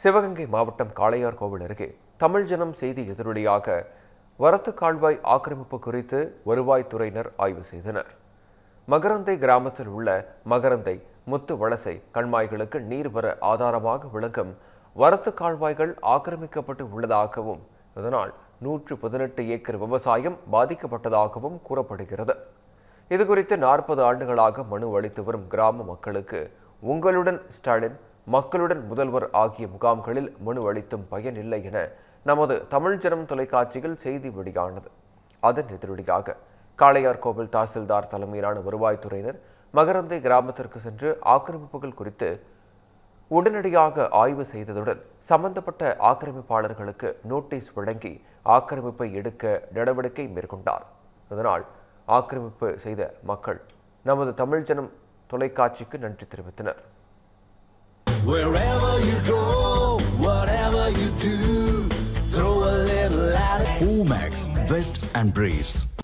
சிவகங்கை மாவட்டம் காளையார் கோவில் அருகே தமிழ் ஜனம் செய்தி எதிரொலியாக வரத்து கால்வாய் ஆக்கிரமிப்பு குறித்து வருவாய்த்துறையினர் ஆய்வு செய்தனர். மகரந்தை கிராமத்தில் உள்ள மகரந்தை முத்து வலசை கண்மாய்களுக்கு நீர் வர ஆதாரமாக விளங்கும் வரத்து கால்வாய்கள் ஆக்கிரமிக்கப்பட்டு உள்ளதாகவும் இதனால் நூற்று பதினெட்டு ஏக்கர் விவசாயம் பாதிக்கப்பட்டதாகவும் கூறப்படுகிறது. இதுகுறித்து நாற்பது ஆண்டுகளாக மனு அளித்து வரும் கிராம மக்களுக்கு உங்களுடன் ஸ்டாலின் மக்களுடன் முதல்வர் ஆகிய முகாம்களில் மனு அளித்தும் பயன் இல்லை என நமது தமிழ் ஜனம் தொலைக்காட்சியில் செய்தி வெளியானது. அதன் எதிரொலியாக காளையார் கோவில் தாசில்தார் தலைமையிலான வருவாய்த்துறையினர் மகரந்தை கிராமத்திற்கு சென்று ஆக்கிரமிப்புகள் குறித்து உடனடியாக ஆய்வு செய்ததுடன் சம்பந்தப்பட்ட ஆக்கிரமிப்பாளர்களுக்கு நோட்டீஸ் வழங்கி ஆக்கிரமிப்பை எடுக்க நடவடிக்கை மேற்கொண்டார் இதனால் ஆக்கிரமிப்பு செய்த மக்கள் நமது தமிழ் ஜனம் தொலைக்காட்சிக்கு நன்றி தெரிவித்தனர். Omax, Vest and Briefs.